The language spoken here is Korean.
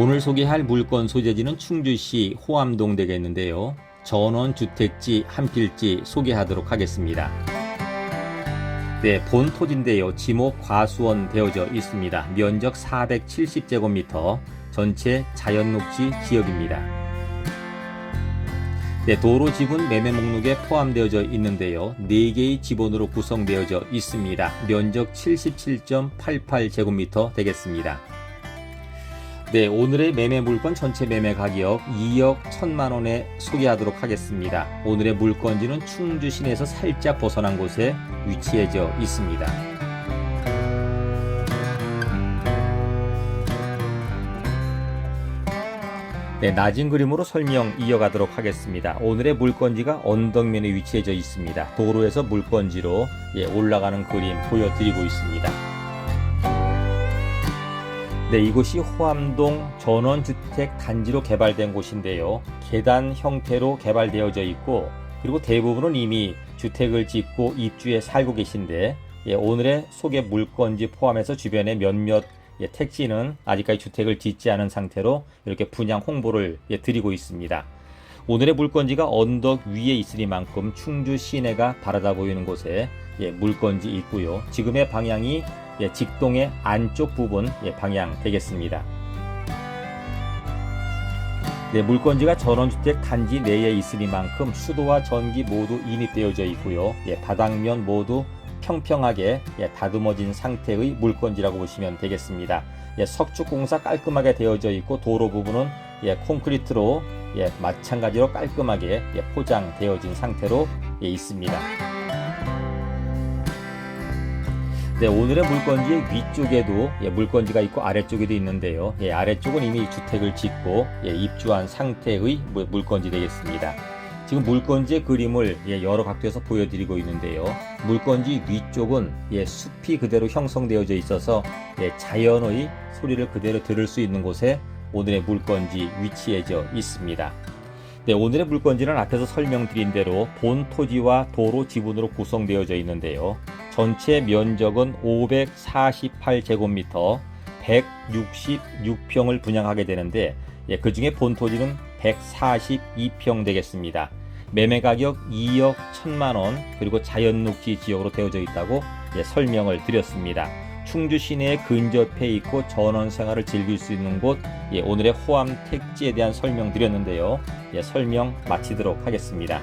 오늘 소개할 물건 소재지는 충주시 호암동 되겠는데요. 전원 주택지 한 필지 소개하도록 하겠습니다. 네, 본 토지인데요. 지목 과수원 되어져 있습니다. 면적 470제곱미터, 전체 자연녹지 지역입니다. 네, 도로 지분 매매 목록에 포함되어져 있는데요. 4개의 지번으로 구성되어져 있습니다. 면적 77.88제곱미터 되겠습니다. 네, 오늘의 매매 물건 전체 매매 가격 2억 1천만 원에 소개하도록 하겠습니다. 오늘의 물건지는 충주 시내에서 살짝 벗어난 곳에 위치해져 있습니다. 네, 낮은 그림으로 설명 이어가도록 하겠습니다. 오늘의 물건지가 언덕면에 위치해져 있습니다. 도로에서 물건지로 예, 올라가는 그림 보여드리고 있습니다. 네, 이곳이 호암동 전원주택 단지로 개발된 곳인데요. 계단 형태로 개발되어져 있고, 그리고 대부분은 이미 주택을 짓고 입주해 살고 계신데, 예, 오늘의 소개 물건지 포함해서 주변에 몇몇 예, 택지는 아직까지 주택을 짓지 않은 상태로 이렇게 분양 홍보를 예, 드리고 있습니다. 오늘의 물건지가 언덕 위에 있으니만큼 충주 시내가 바라다 보이는 곳에 예, 물건지 있고요. 지금의 방향이 예, 직동의 안쪽 부분 예, 방향 되겠습니다. 네, 물건지가 전원주택 단지 내에 있으니만큼 수도와 전기 모두 인입되어져 있고요. 예, 바닥면 모두 평평하게 예, 다듬어진 상태의 물건지라고 보시면 되겠습니다. 예, 석축 공사 깔끔하게 되어져 있고 도로 부분은 예, 콘크리트로 예, 마찬가지로 깔끔하게 예, 포장되어진 상태로 예, 있습니다. 네, 오늘의 물건지 위쪽에도 예, 물건지가 있고 아래쪽에도 있는데요. 예, 아래쪽은 이미 주택을 짓고 예, 입주한 상태의 물- 물건지 되겠습니다. 지금 물건지의 그림을 예, 여러 각도에서 보여드리고 있는데요. 물건지 위쪽은 예, 숲이 그대로 형성되어져 있어서 예, 자연의 소리를 그대로 들을 수 있는 곳에 오늘의 물건지 위치해져 있습니다. 네, 오늘의 물건지는 앞에서 설명드린 대로 본 토지와 도로 지분으로 구성되어져 있는데요. 전체 면적은 548제곱미터 166평을 분양하게 되는데 예, 그 중에 본 토지는 142평 되겠습니다. 매매 가격 2억 1천만 원 그리고 자연녹지 지역으로 되어져 있다고 예, 설명을 드렸습니다. 충주 시내에 근접해 있고 전원 생활을 즐길 수 있는 곳 예, 오늘의 호암 택지에 대한 설명 드렸는데요. 예, 설명 마치도록 하겠습니다.